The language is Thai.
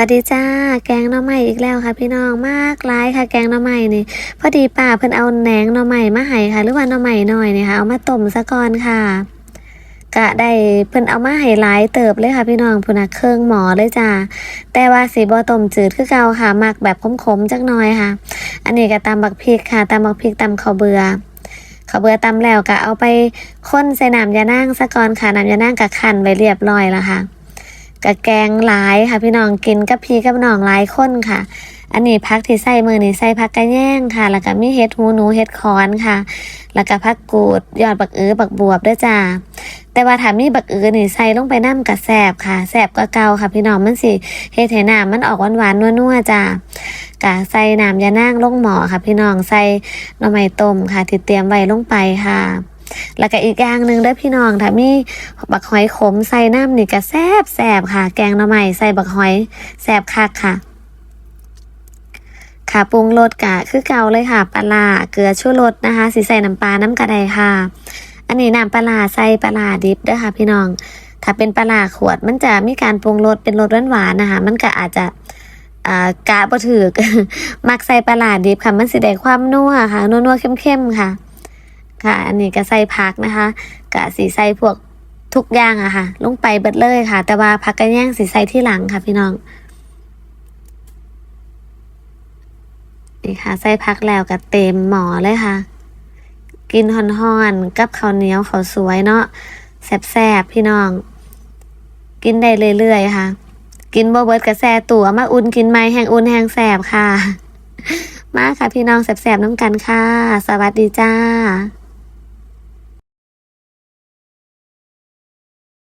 วัสดีจ้า แกงหน่อไม้อีกแล้วค่ะพี่น้องมากหลายค่ะ แกงหน่อไม้นี่พอดีป้าเพิ่นเอาแหนงหน่อไม้มาให้ค่ะ หรือว่าหน่อไม้น้อยนี่ค่ะเอามาต้มซะก่อนค่ะ กะได้เพิ่นเอามาให้หลายเติบเลยค่ะ พี่น้องพุ่นนะเครื่องหมอเลยจ้าแต่ว่าสีบ่ต้มจืดคือเก่าค่ะมักแบบขมๆจักหน่อยค่ะ อันนี้ก็ตำบักพริกค่ะตำบักพริกตำข้าวเบือข้าวเบือตำแล้วก็เอาไปข้นใส่น้ำยานางซะก่อนค่ะน้ำยานางก็คั่นไว้เรียบร้อยแล้วค่ะ กะแกงหลายค่ะพี่น้องกินกับพี่กับน้องหลายคนค่ะ อันนี้พักที่ใส่มือนี่ใส่พักกระแย่งค่ะ แล้วก็มีเห็ดหูหนูเห็ดคอนค่ะ แล้วก็ผักกูดยอดบักเอื้อบักบวบด้วยจ้าแต่ว่าถ้ามีบักเอื้อนี่ใส่ลงไปน้ำกะแสบค่ะแสบก็เก่าค่ะพี่น้องมันสิเฮ็ดให้น้ำมันออกหวานๆนัวๆจ้ากะใส่น้ำยานางลงหมอค่ะ พี่น้องใส่หน่อไม้ต้มค่ะที่เตรียมไว้ลงไปค่ะ แล้วก็อีกอย่างหนึ่งด้อพี่น้องถ้ามีบักหอยขมใส่น้ำนี่ก็แซบแซบค่ะ แกงหน่อไม้ใส่บักหอยแซบคักค่ะค่ะปรุงรสกะคือเก่าเลยค่ะปลาเกลือชูรสนะคะสีใส่น้ำปลาน้ำกระไดค่ะ อันนี้น้ำปลาใส่ปลาดิบด้อค่ะ พี่น้อง ถ้าเป็นปลาขวดมันจะมีการปรุงรสเป็นรสหวานๆนะคะ มันก็อาจจะกะบ่ถือมักใส่ปลาดิบค่ะ มันสิได้ความนัวค่ะนัวๆเข้มๆค่ะ ค่ะ อันนี้ก็ใส่ผักนะคะกะสีใส่พวกทุกอย่างอะค่ะ ลงไปเบิดเลยค่ะ แต่ว่าผักกระแยงสีใส่ที่หลังค่ะ พี่น้องนี่ค่ะใส่พักแล้วก็เต็มหมอเลยค่ะ กินห่อนๆกับข้าวเหนียวข้าวสวยเนาะแซ่บๆพี่น้อง กินได้เรื่อยๆค่ะ กินบ่เบิดกระแซตัวมาอุ่นกินไหมแห้งอุ่นแห้งแสบค่ะ มาค่ะพี่น้องแซ่บๆน้ำกันค่ะ สวัสดีจ้า